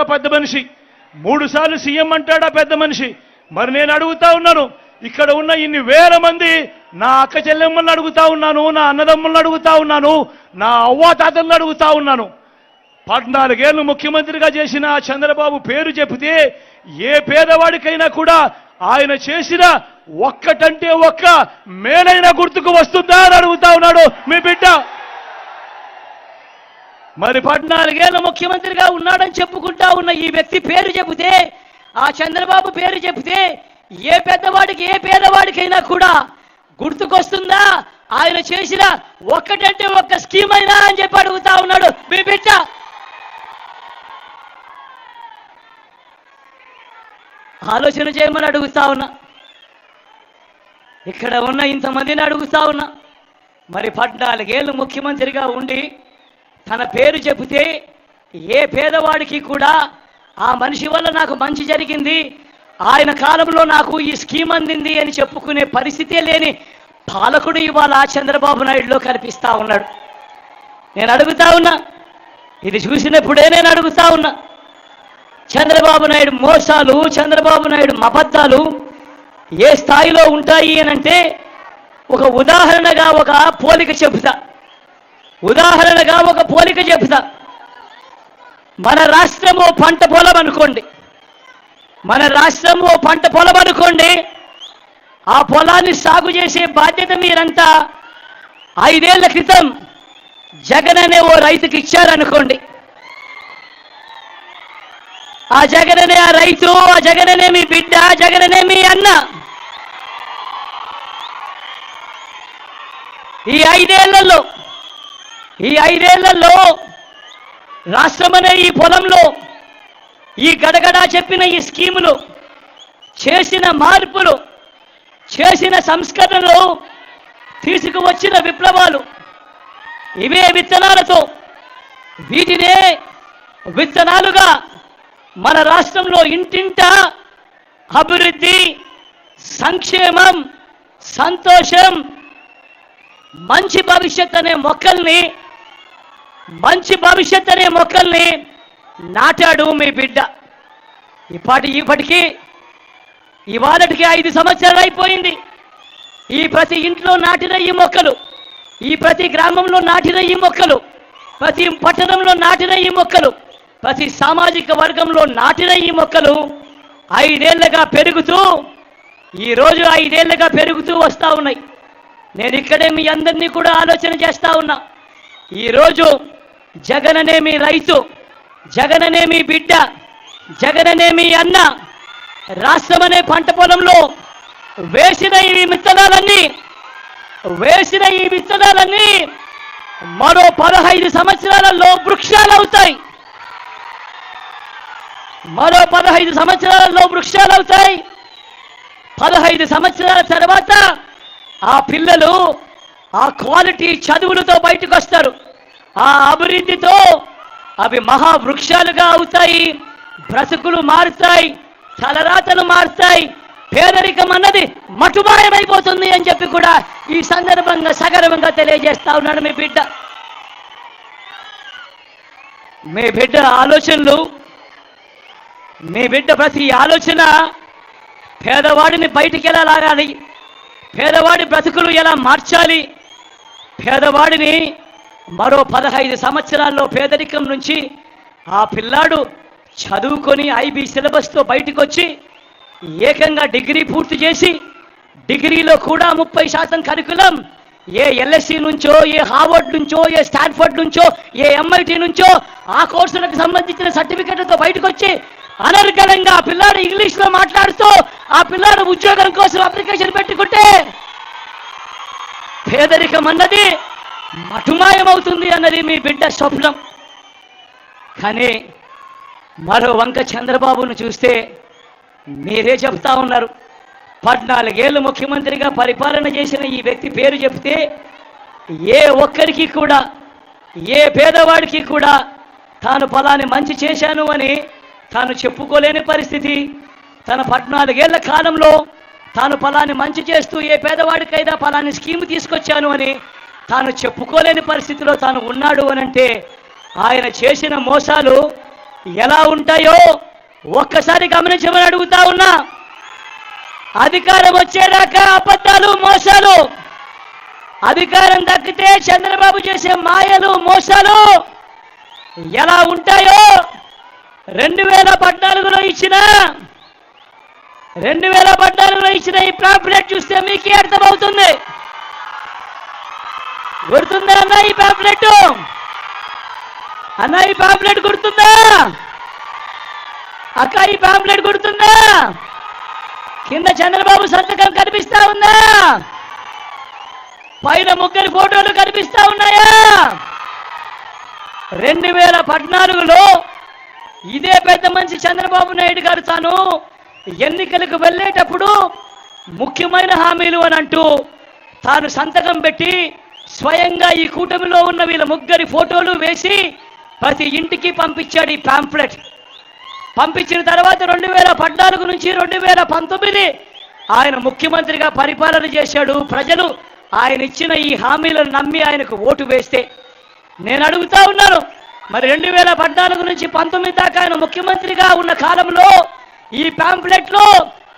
అంటాడా పెద్ద మనిషి? మూడు సార్లు సీఎం అంటాడా పెద్ద మనిషి? మరి నేను అడుగుతా ఉన్నాను ఇక్కడ ఉన్న ఇన్ని వేల మంది నా అక్క చెల్లెమ్మల్ని అడుగుతా ఉన్నాను నా అన్నదమ్ములను అడుగుతా ఉన్నాను నా అవ్వాతాతలను అడుగుతా ఉన్నాను. పద్నాలుగేళ్ళు ముఖ్యమంత్రిగా చేసిన చంద్రబాబు పేరు చెబితే ఏ పేదవాడికైనా కూడా ఆయన చేసిన ఒక్కటంటే ఒక్క మేలైన గుర్తుకు వస్తుందా అని అడుగుతా ఉన్నాడు మీ బిడ్డ. మరి పద్నాలుగేళ్ళ ముఖ్యమంత్రిగా ఉన్నాడని చెప్పుకుంటా ఉన్న ఈ వ్యక్తి పేరు చెబితే ఆ చంద్రబాబు పేరు చెబితే ఏ పెద్దవాడికి ఏ పేదవాడికైనా కూడా గుర్తుకొస్తుందా? ఆయన చేసిన ఒక్కటంటే ఒక్క స్కీమ్ అయినా అని చెప్పి అడుగుతా ఉన్నాడు. మీ బిడ్డ. ఆలోచన చేయమని అడుగుతా ఉన్నా. ఇక్కడ ఉన్న ఇంతమందిని అడుగుతా ఉన్నా. మరి పద్నాలుగేళ్ళు ముఖ్యమంత్రిగా ఉండి తన పేరు చెబితే ఏ పేదవాడికి కూడా ఆ మనిషి వల్ల నాకు మంచి జరిగింది ఆయన కాలంలో నాకు ఈ స్కీమ్ అందింది అని చెప్పుకునే పరిస్థితే లేని పాలకుడు ఇవాళ చంద్రబాబు నాయుడులో కనిపిస్తూ ఉన్నాడు. నేను అడుగుతా ఉన్నా ఇది చూసినప్పుడే నేను అడుగుతా ఉన్నా చంద్రబాబు నాయుడు మోసాలు చంద్రబాబు నాయుడు అబద్ధాలు ఏ స్థాయిలో ఉంటాయి అని అంటే ఒక ఉదాహరణగా ఒక పోలిక చెబుతా. ఉదాహరణగా ఒక పోలిక చెబుతా. మన రాష్ట్రము పంట పొలం అనుకోండి. మన రాష్ట్రము పంట పొలం అనుకోండి ఆ పొలాన్ని సాగు చేసే బాధ్యత మీరంతా ఐదేళ్ళ క్రితం జగన్ అనే ఓ రైతుకి ఇచ్చారనుకోండి. ఆ జగననే ఆ రైతు ఆ జగననే మీ బిడ్డ జగననే మీ అన్న. ఈ ఐదేళ్ళలో ఈ ఐదేళ్ళలో రాష్ట్రమనే ఈ పొలంలో ఈ గడగడా చెప్పిన ఈ స్కీములు చేసిన మార్పులు చేసిన సంస్కరణలు తీసుకువచ్చిన విప్లవాలు ఇవే విత్తనాలతో వీటినే విత్తనాలుగా మన రాష్ట్రంలో ఇంటింట అభివృద్ధి సంక్షేమం సంతోషం మంచి భవిష్యత్ అనే మొక్కల్ని మంచి భవిష్యత్ అనే మొక్కల్ని నాటాడు మీ బిడ్డ. ఇప్పటి ఇప్పటికీ ఇవాళటికి ఐదు సంవత్సరాలు అయిపోయింది. ఈ ప్రతి ఇంట్లో నాటిన ఈ మొక్కలు ఈ ప్రతి గ్రామంలో నాటిన ఈ మొక్కలు ప్రతి పట్టణంలో నాటిన ఈ మొక్కలు ప్రతి సామాజిక వర్గంలో నాటిన ఈ మొక్కలు ఐదేళ్ళుగా పెరుగుతూ ఈరోజు ఐదేళ్ళుగా పెరుగుతూ వస్తూ ఉన్నాయి. నేను ఇక్కడే మీ అందరినీ కూడా ఆలోచన చేస్తూ ఉన్నా. ఈరోజు జగననే మీ రైతు జగననే మీ బిడ్డ జగననే మీ అన్న. రాష్ట్రం అనే పంట పొలంలో వేసిన ఈ విత్తనాలన్నీ వేసిన ఈ విత్తనాలన్నీ మరో పదహైదు సంవత్సరాలలో వృక్షాలు అవుతాయి. మరో పదహైదు సంవత్సరాలలో వృక్షాలు అవుతాయి. పదహైదు సంవత్సరాల తర్వాత ఆ పిల్లలు ఆ క్వాలిటీ చదువులతో బయటకు వస్తారు. ఆ అభివృద్ధితో అవి మహావృక్షాలుగా అవుతాయి బ్రసుకులు మారుతాయి తలరాతలు మారుతాయి పేదరికం అన్నది మటుమాయమైపోతుంది అని చెప్పి కూడా ఈ సందర్భంగా సగర్వంగా తెలియజేస్తా ఉన్నాడు మీ బిడ్డ. మీ బిడ్డ ఆలోచనలు మీ బిడ్డ ప్రతి ఆలోచన పేదవాడిని బయటికి ఎలా లాగాలి? పేదవాడి బ్రతుకులు ఎలా మార్చాలి? పేదవాడిని మరో పదహైదు సంవత్సరాల్లో పేదరికం నుంచి ఆ పిల్లాడు చదువుకొని ఐబీ సిలబస్తో బయటకు వచ్చి ఏకంగా డిగ్రీ పూర్తి చేసి డిగ్రీలో కూడా ముప్పై శాతం కరికులం. ఏ ఎల్ఎస్సి నుంచో ఏ హార్వర్డ్ నుంచో ఏ స్టాన్ఫర్డ్ నుంచో ఏ ఎంఐటి నుంచో ఆ కోర్సులకు సంబంధించిన సర్టిఫికెట్లతో బయటకు వచ్చి అనర్గళంగా ఆ పిల్లాడు ఇంగ్లీష్లో మాట్లాడుతూ ఆ పిల్లాడు ఉద్యోగం కోసం అప్లికేషన్ పెట్టుకుంటే పేదరికం అన్నది మటుమాయమవుతుంది అన్నది మీ బిడ్డ స్వప్నం. కానీ మరో వంక చంద్రబాబును చూస్తే మీరే చెప్తా ఉన్నారు. పద్నాలుగేళ్ళు ముఖ్యమంత్రిగా పరిపాలన చేసిన ఈ వ్యక్తి పేరు చెప్తే ఏ ఒక్కరికి కూడా ఏ పేదవాడికి కూడా తాను ఫలాని మంచి చేశాను అని తాను చెప్పుకోలేని పరిస్థితి. తన పద్నాలుగేళ్ళ కాలంలో తాను ఫలాని మంచి చేస్తూ ఏ పేదవాడికైనా ఫలాని స్కీమ్ తీసుకొచ్చాను అని తాను చెప్పుకోలేని పరిస్థితిలో తాను ఉన్నాడు అని అంటే ఆయన చేసిన మోసాలు ఎలా ఉంటాయో ఒక్కసారి గమనించమని అడుగుతా ఉన్నా. అధికారం వచ్చేదాకా అబద్ధాలు మోసాలు అధికారం దక్కితే చంద్రబాబు చేసే మాయలు మోసాలు ఎలా ఉంటాయో రెండు వేల పద్నాలుగులో ఇచ్చిన రెండు వేల పద్నాలుగులో ఇచ్చిన ఈ ప్రాఫిట్ చూస్తే మీకే అర్థమవుతుంది. గుర్తుందా అన్న ఈ పాంప్లెట్ అన్న ఈ పాంప్లెట్ గుర్తుందా? అక్క ఈ పాంప్లెట్ గుర్తుందా? కింద చంద్రబాబు సంతకం కనిపిస్తా ఉందా? పైన ముగ్గురి ఫోటోలు కనిపిస్తా ఉన్నాయా? రెండు వేల పద్నాలుగులో ఇదే పెద్ద మనిషి చంద్రబాబు నాయుడు గారు తాను ఎన్నికలకు వెళ్ళేటప్పుడు ముఖ్యమైన హామీలు అని అంటూ తాను సంతకం పెట్టి స్వయంగా ఈ కూటమిలో ఉన్న వీళ్ళ ముగ్గురి ఫోటోలు వేసి ప్రతి ఇంటికి పంపించాడు ఈ ప్యాంప్లెట్ పంపించిన తర్వాత రెండు వేల పద్నాలుగు నుంచి రెండు వేల పంతొమ్మిది ఆయన ముఖ్యమంత్రిగా పరిపాలన చేశాడు. ప్రజలు ఆయన ఇచ్చిన ఈ హామీలను నమ్మి ఆయనకు ఓటు వేస్తే. నేను అడుగుతా ఉన్నాను మరి రెండు వేల పద్నాలుగు నుంచి పంతొమ్మిది దాకా ఆయన ముఖ్యమంత్రిగా ఉన్న కాలంలో ఈ పాంప్లెట్లో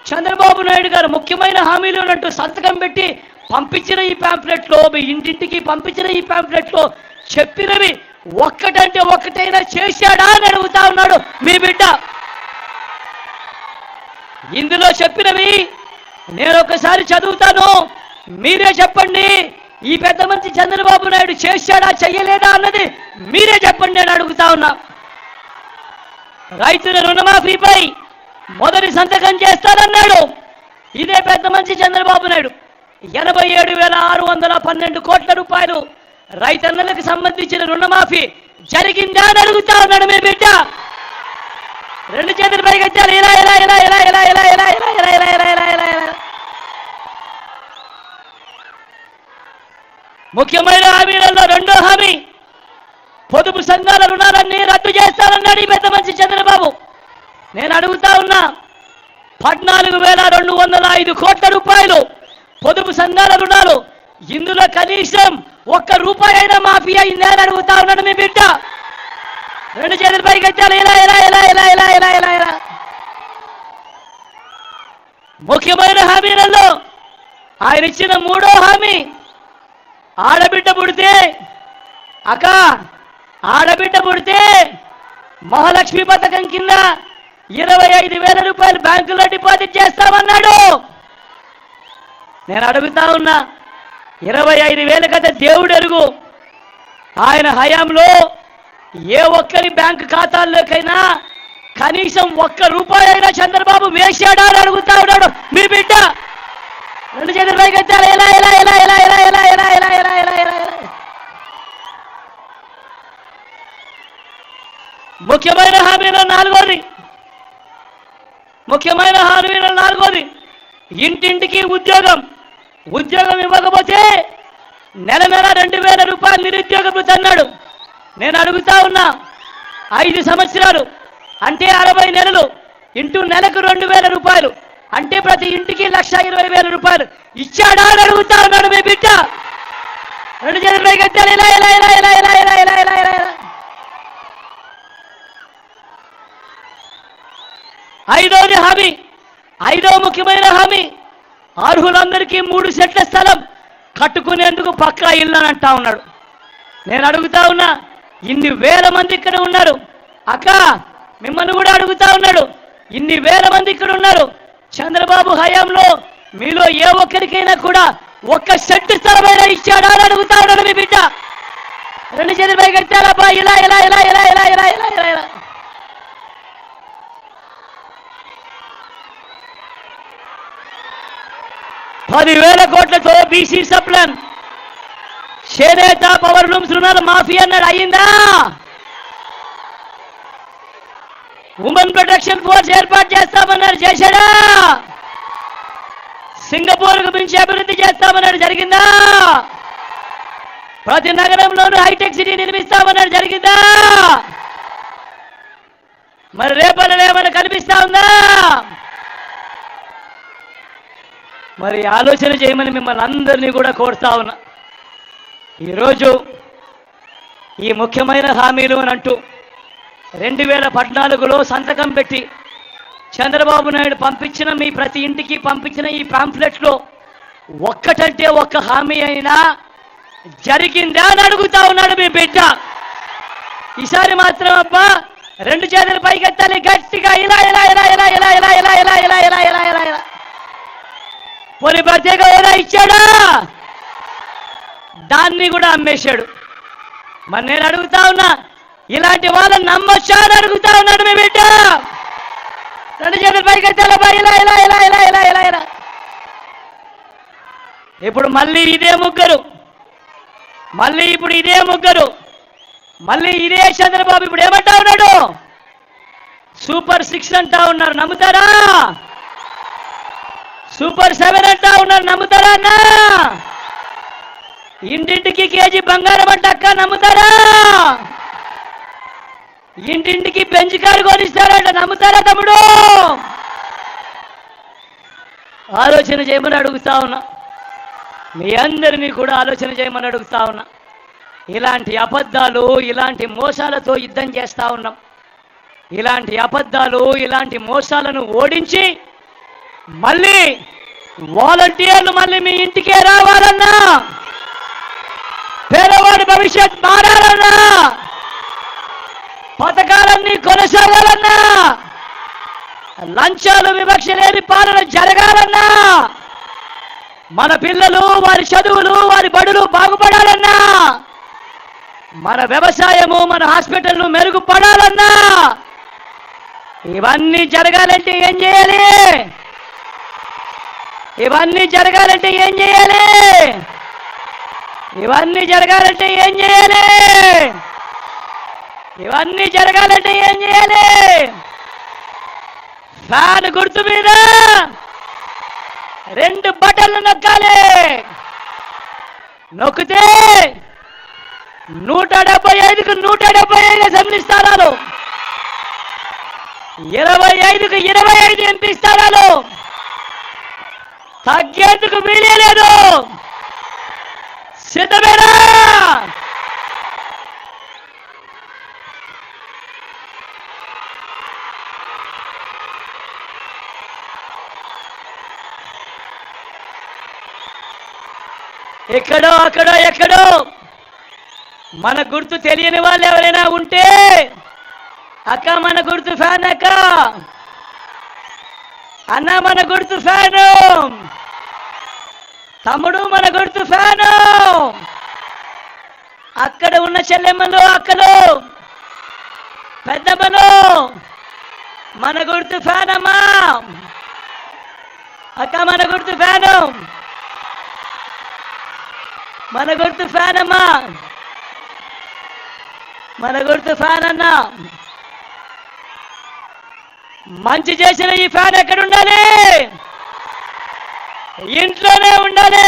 చంద్రబాబు నాయుడు గారు ముఖ్యమైన హామీలు ఉన్నట్టు సంతకం పెట్టి పంపించిన ఈ పాంప్లెట్లో మీ ఇంటింటికి పంపించిన ఈ పాంప్లెట్లో చెప్పినవి ఒక్కటంటే ఒక్కటైనా చేశాడా అని అడుగుతా ఉన్నాడు మీ బిడ్డ. ఇందులో చెప్పినవి నేను ఒకసారి చదువుతాను. మీరే చెప్పండి ఈ పెద్ద మంచి చంద్రబాబు నాయుడు చేశాడా చెయ్యలేదా అన్నది మీరే చెప్పండి నేను అడుగుతా ఉన్నా. రైతుల రుణమాఫీపై మొదటి సంతకం చేస్తానన్నాడు. ఇదే పెద్ద మంచి చంద్రబాబు నాయుడు. ఎనభై ఏడు వేల ఆరు వందల పన్నెండు కోట్ల రూపాయలు రైతన్నలకు సంబంధించిన రుణమాఫీ జరిగిందా అని అడుగుతా ఉన్నాడు మీ బిడ్డ రెండు చేతులు పైకెత్తారు ఇలా ఇలా ఇలా ఇలా ఇలా ఇలా ఇలా ఇలా ఇలా ఇలా ఇలా ఇలా ఇలా ఇలా ముఖ్యమైన హామీలలో రెండో హామీ పొదుపు సంఘాల రుణాలన్నీ రద్దు చేస్తానన్నాడు ఈ పెద్ద మంచి చంద్రబాబు నేను అడుగుతా ఉన్నా పద్నాలుగు వేల రెండు వందల ఐదు కోట్ల రూపాయలు పొదుపు సంఘాల రుణాలు. ఇందులో కనీసం ఒక్క రూపాయి అయినా మాఫీ అయిందని అడుగుతా ఉన్నాడు మీ బిడ్డ. రెండు చేతుల పైకి ఎత్తాలి ఇలా ఇలా ఇలా ఇలా ఇలా ఇలా ఇలా ఇలా. ముఖ్యమైన హామీలలో ఆయన ఇచ్చిన మూడో హామీ ఆడబిడ్డ పుడితే అక్క ఆడబిడ్డ పుడితే మహాలక్ష్మి పథకం కింద ఇరవై ఐదు వేల రూపాయలు బ్యాంకులో డిపాజిట్ చేస్తామన్నాడు. నేను అడుగుతా ఉన్నా ఇరవై ఐదు వేల కదా దేవుడు ఎరుగు ఆయన హయాంలో ఏ ఒక్కరి బ్యాంకు ఖాతాల్లోకైనా కనీసం ఒక్క రూపాయి అయినా చంద్రబాబు వేశాడా అని అడుగుతా ఉన్నాడు మీ బిడ్డ రెండు చేతులు పైకి ఎత్తాలి ఎలా ఎలా ఎలా ఎలా ఎలా ఎలా ఎలా ఎలా ఎలా ఎలా ఎలా ముఖ్యమైన హామీలో నాలుగోది ముఖ్యమైన హామీలో నాలుగోది ఇంటింటికి ఉద్యోగం ఉద్యోగం ఇవ్వకపోతే నెల నెల రెండు వేల రూపాయలు నిరుద్యోగ భృతి అన్నాడు నేను అడుగుతా ఉన్నా ఐదు సంవత్సరాలు అంటే అరవై నెలలు ఇంటూ నెలకు రెండు వేల రూపాయలు అంటే ప్రతి ఇంటికి లక్ష ఇరవై వేల రూపాయలు ఇచ్చాడా అని అడుగుతా ఉన్నాడు మీ బిడ్డ. రెండు చేతులు పైకి ఇలా ఇలా ఇలా ఇలా ఇలా ఇలా ఇలా ఇలా ఇలా ఇలా. ఐదవది హామీ ఐదో ముఖ్యమైన హామీ అర్హులందరికీ మూడు సెట్ల స్థలం కట్టుకునేందుకు పక్కా ఇల్లు అని అంటా ఉన్నాడు. నేను అడుగుతా ఉన్నా ఇన్ని వేల మంది ఇక్కడ ఉన్నారు. అక్క మిమ్మల్ని కూడా అడుగుతా ఉన్నాడు. ఇన్ని వేల మంది ఇక్కడ ఉన్నారు. చంద్రబాబు హయాంలో మీలో ఏ ఒక్కరికైనా కూడా ఒక్క సెట్ స్థలమైనా ఇచ్చాడా అని అడుగుతా ఉన్నాడు మీ బిడ్డ. రెండు చేతులు కట్టాలబ్బా ఇలా ఇలా ఇలా ఇలా ఇలా ఇలా ఇలా ఇలా ఇలా. పదివేల కోట్లతో బీసీ సప్లన్ చేనేత పవర్ లూమ్స్ రుణాల మాఫీ అన్నాడు అయ్యిందా? ఉమెన్ ప్రొటెక్షన్ ఫోర్స్ ఏర్పాటు చేస్తామన్నారు చేశాడా సింగపూర్కు మించి అభివృద్ధి చేస్తామన్నాడు జరిగిందా? ప్రతి నగరంలోనూ హైటెక్ సిటీ నిర్మిస్తామన్నాడు జరిగిందా? మరి రేపటి ఏమైనా కనిపిస్తా ఉందా? మరి ఆలోచన చేయమని మిమ్మల్ని అందరినీ కూడా కోరుతా ఉన్నా ఈరోజు ఈ ముఖ్యమైన హామీలు అని అంటూ రెండు వేల పద్నాలుగులో సంతకం పెట్టి చంద్రబాబు నాయుడు పంపించిన మీ ప్రతి ఇంటికి పంపించిన ఈ పాంప్లెట్లో ఒక్కటంటే ఒక్క హామీ అయినా జరిగిందా అని అడుగుతా ఉన్నాడు మీ బిడ్డ ఈసారి మాత్రం అబ్బా రెండు చేతులు పైకెత్తాలి గట్టిగా ఇలా ఇలా ఇలా ఇలా ఇలా ఇలా ఇలా ఇలా ఇలా ఇలా ఇలా ఇలా ఇలా పోనీ ప్రత్యేక హోదా ఇచ్చాడా? దాన్ని కూడా అమ్మేశాడు. మరి నేను అడుగుతా ఉన్నా ఇలాంటి వాళ్ళని నమ్మొచ్చా అని అడుగుతా ఉన్నాడు మీ బిడ్డ. రెండు చేతులు పైకెత్తాలబ్బా ఇలా ఇలా ఇలా ఇలా ఇలా ఇలా ఇలా. ఇప్పుడు మళ్ళీ ఇదే ముగ్గురు. మళ్ళీ ఇప్పుడు ఇదే ముగ్గురు. మళ్ళీ ఇదే చంద్రబాబు ఇప్పుడు ఏమంటా ఉన్నాడు? సూపర్ సిక్స్ అంటా ఉన్నారు. నమ్ముతారా? సూపర్ సెవెన్ అంటా ఉన్నారు నమ్ముతారా అన్నా? ఇంటింటికి కేజీ బంగారం అంట అక్క నమ్ముతారా? ఇంటింటికి బెంచ్ కారు కొనిస్తారంట నమ్ముతారా తమ్ముడు? ఆలోచన చేయమని అడుగుతా ఉన్నా. మీ అందరినీ కూడా ఆలోచన చేయమని అడుగుతా ఉన్నా. ఇలాంటి అబద్ధాలు ఇలాంటి మోసాలతో యుద్ధం చేస్తా ఉన్నాం. ఇలాంటి అబద్ధాలు ఇలాంటి మోసాలను ఓడించి మళ్ళీ వాలంటీర్లు మళ్ళీ మీ ఇంటికే రావాలన్నా పేదవాడి భవిష్యత్ మారాలన్నా పథకాలన్నీ కొనసాగాలన్నా లంచాలు వివక్ష లేని పాలన జరగాలన్నా మన పిల్లలు వారి చదువులు వారి బడులు బాగుపడాలన్నా మన వ్యవసాయము మన హాస్పిటల్ను మెరుగుపడాలన్నా ఇవన్నీ జరగాలంటే ఏం చేయాలి? ఇవన్నీ జరగాలంటే ఏం చేయాలి? ఇవన్నీ జరగాలంటే ఏం చేయాలి? ఇవన్నీ జరగాలంటే ఏం చేయాలి? ఫ్యాన్ గుర్తు మీద రెండు బటన్లు నొక్కాలి. నొక్కితే నూట డెబ్బై ఐదుకు నూట డెబ్బై ఐదు అసెంబ్లీ స్థానాలు. ఇరవై ఐదుకు ఇరవై ఐదు ఎంపీ స్థానాలు. తగ్గేందుకు వీలే లేదు. సిద్ధమేనా? ఎక్కడో అక్కడో ఎక్కడో. మన గుర్తు తెలియని వాళ్ళు ఎవరైనా ఉంటే అక్క మన గుర్తు ఫ్యాన్ అక్క. అన్న మన గుర్తు ఫ్యాను. తమ్ముడు మన గుర్తు ఫ్యాను. అక్కడ ఉన్న చెల్లెమ్మలు అక్కలు. పెద్దమ్మలు. మన గుర్తు ఫ్యాన్ అమ్మా అక్క మన గుర్తు ఫ్యాను. మన గుర్తు ఫ్యాన్ అమ్మా మన గుర్తు ఫ్యాన్ అన్నా మంచి చేసిన ఈ ఫ్యాన్ ఎక్కడ ఉండాలి ఇంట్లోనే ఉండాలి.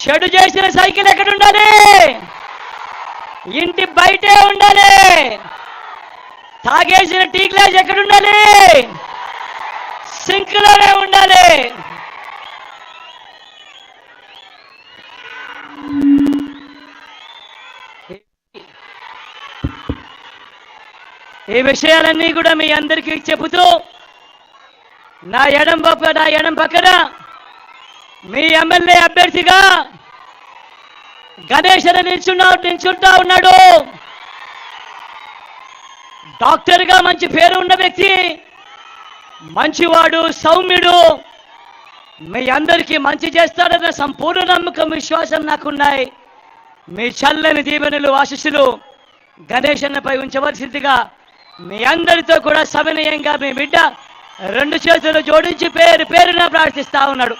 చెడు చేసిన సైకిల్ ఎక్కడ ఉండాలి ఇంటి బయటే ఉండాలి. తాగేసిన టీ గ్లాస్ ఎక్కడ ఉండాలి సింక్లోనే ఉండాలి. ఈ విషయాలన్నీ కూడా మీ అందరికీ చెబుతూ నా ఎడం పక్క నా ఎడం పక్కన మీ ఎమ్మెల్యే అభ్యర్థిగా గణేష్ అని నిల్చున్నా నిల్చుంటా ఉన్నాడు. డాక్టర్గా మంచి పేరు ఉన్న వ్యక్తి మంచివాడు సౌమ్యుడు మీ అందరికీ మంచి చేస్తాడన్న సంపూర్ణ నమ్మకం విశ్వాసం నాకున్నాయి. మీ చల్లని దీవెనలు ఆశిస్సులు గణేష్ అన్నపై ఉంచవలసిందిగా మీ అందరితో కూడా సవినయంగా మీ బిడ్డ రెండు చేతులు జోడించి పేరు పేరున ప్రార్థిస్తా ఉన్నాడు.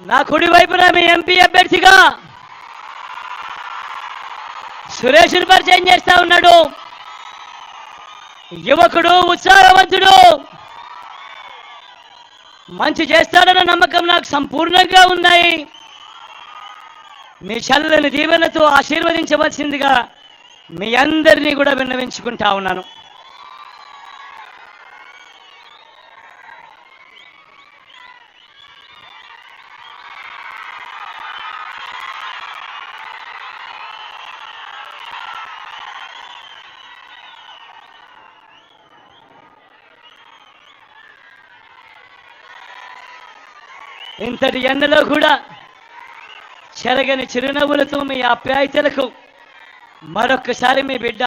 నా కుడి వైపున మీ ఎంపీ అభ్యర్థిగా సురేష్ను పరిచయం చేస్తా ఉన్నాడు. యువకుడు ఉత్సాహవంతుడు. మంచి చేస్తాడన్న నమ్మకం నాకు సంపూర్ణంగా ఉన్నాయి. మీ చల్లని దీవెనతో ఆశీర్వదించవలసిందిగా మీ అందరినీ కూడా విన్నవించుకుంటా ఉన్నాను. ఇంతటి ఎండలో కూడా చెరగని చిరునవ్వులతో మీ ఆప్యాయతలకు మరొక్కసారి మీ బిడ్డ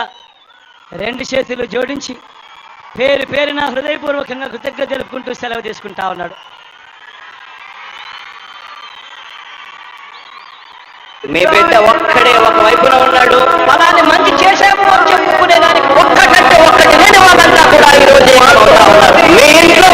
రెండు చేతులు జోడించి పేరు పేరున హృదయపూర్వకంగా కృతజ్ఞత తెలుపుకుంటూ సెలవు తీసుకుంటా ఉన్నాడు. మీ బిడ్డ ఒక్కడే ఒక వైపున ఉన్నాడు. పదాన్ని మంచి చేశాము చెప్పుకునే దానికి ఒక్కటంటే ఒక్కటి నేను వాళ్ళంతా కూడా ఈరోజు మీ ఇంట్లో